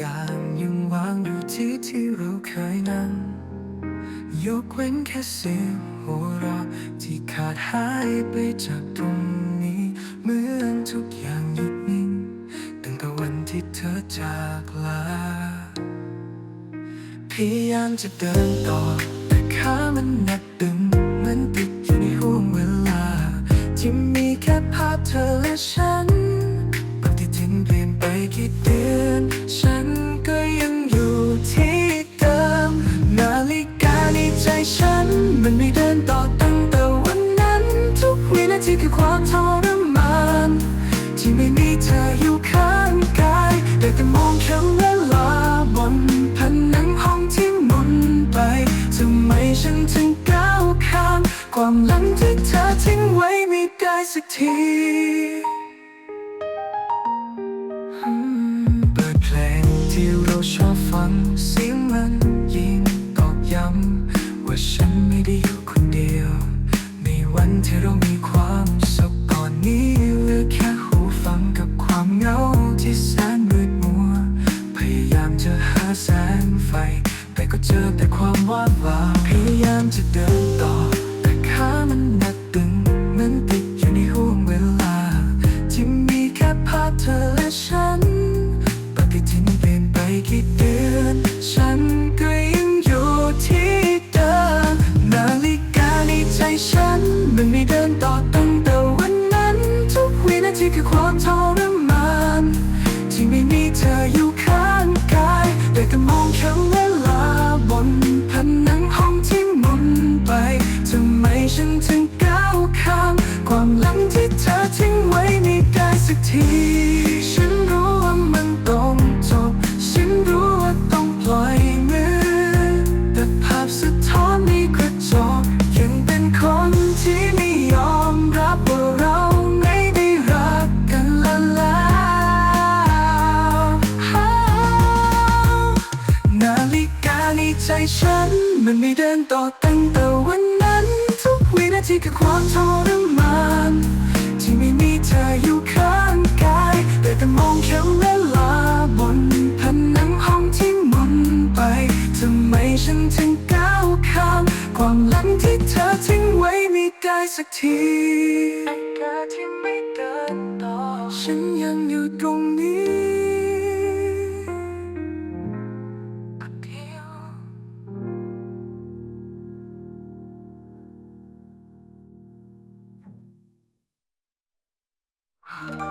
อย่างยังวางอยู่ที่ที่เราเคยนั่งยกเว้นแค่เสียงหัวเราะที่ขาดหายไปจากตรงนี้เหมือนทุกอย่างหยุดนิ่งตั้งแต่วันที่เธอจากลาพยายามจะเดินต่อ แต่ขามันหนักตึงเหมันติดอยู่ในห่วงเวลา ที่มีแค่ภาพเธอและฉัน ฉันถึงก้าวข้ามความหลังที่เธอทิ้งไว้ไม่ได้สักทีเปิดเพลงที่เราชอบฟังเสียงมันยิ่งตอกย้ำว่าฉันไม่ได้อยู่คนเดียวในวันที่เรามีความสุขตอนนี้เหลือแค่หูฟังกับความเหงาที่แสนมืดมัว พยายามจะหาแสงไฟ แต่ก็เจอแต่ความ ที่ฉันรู้ว่ามันต้องจบ ฉันรู้ว่าต้องปล่อยมือ แต่ภาพสะท้อนในกระจกยังเป็นคนที่ไม่ยอมรับว่าเราไม่ได้รักกันแล้วนาฬิกาในใจฉัน มันไม่เดินต่อตั้งแต่วันนั้น ทุกวินาทีคือความทรมาน เธออยู่ข้างกายแต่แต่มองแค่เวลาบนผนังห้องที่หมุนไปทำไมฉันถึงก้าวข้ามความหลังที่เธอทิ้งไว้ไม่ได้สักทีอาฬิกาที่ไม่เดินต่อฉันยังอยู่ตรง 啊